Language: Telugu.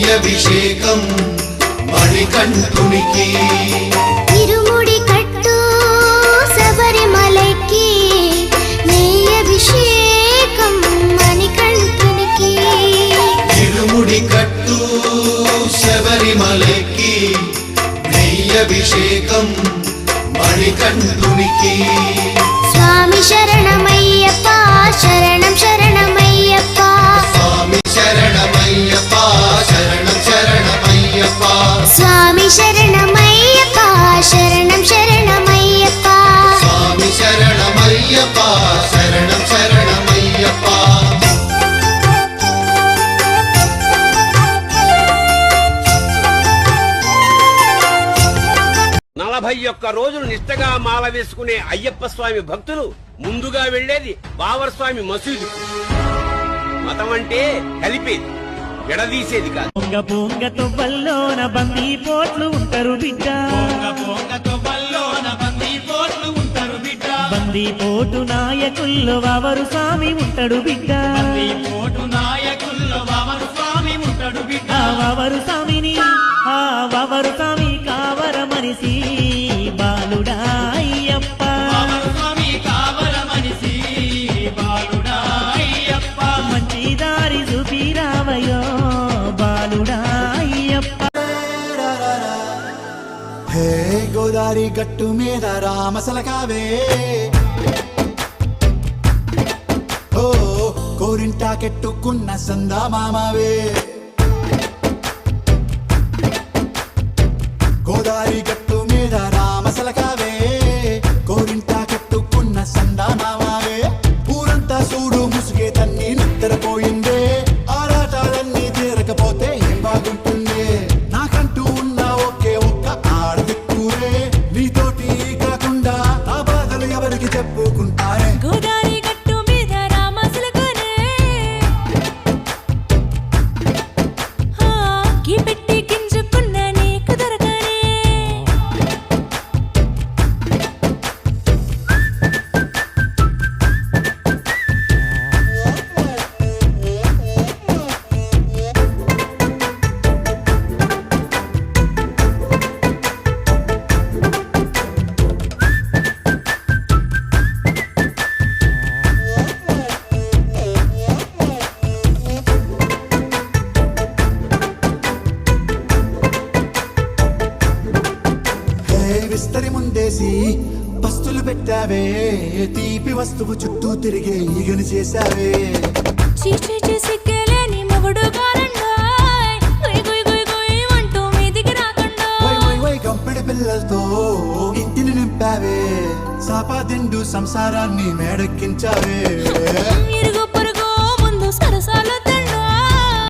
నెయ్యభిషేకం మణికంఠునికి. ఇరుముడి కట్టు శబరిమలకి నెయ్యభిషేకం మణికంఠునికి. ఇరుముడి కట్టు శబరిమలకి నెయ్యభిషేకం మణికంఠునికి. స్వామి శరణమయ్యప్ప నలభై ఒక్క రోజులు నిష్టగా మాల వేసుకునే అయ్యప్ప స్వామి భక్తులు ముందుగా వెళ్ళేది బావర్ స్వామి మసీదు. మతం అంటే కలిపేది విడదీసేది కాదు. పొంగ పొంగ తొవ్వల్లోన బందీ పోట్లు ఉంటారు బిడ్డ. బందీ పోటు నాయకుల్లో వావరు స్వామి ఉంటాడు బిడ్డ. వావరు స్వామిని ఆ వావరు స్వామి కావర మనిషి హే గోదారి గట్టు మీద రామసలకావే ఓ కోరింటా కెట్టుకున్న సందా మామావే. గోదారి గట్టు step away. విస్తరి ముందేసి పస్తులు పెట్టావే తీపి వస్తువు చుట్టూ తిరిగే ఈగని చేశావే. కేలేని మొగుడు గంపెడి పిల్లలతో ఇంటిని నింపావే సాపాదిండు సంసారాన్ని మేడెక్కించావే.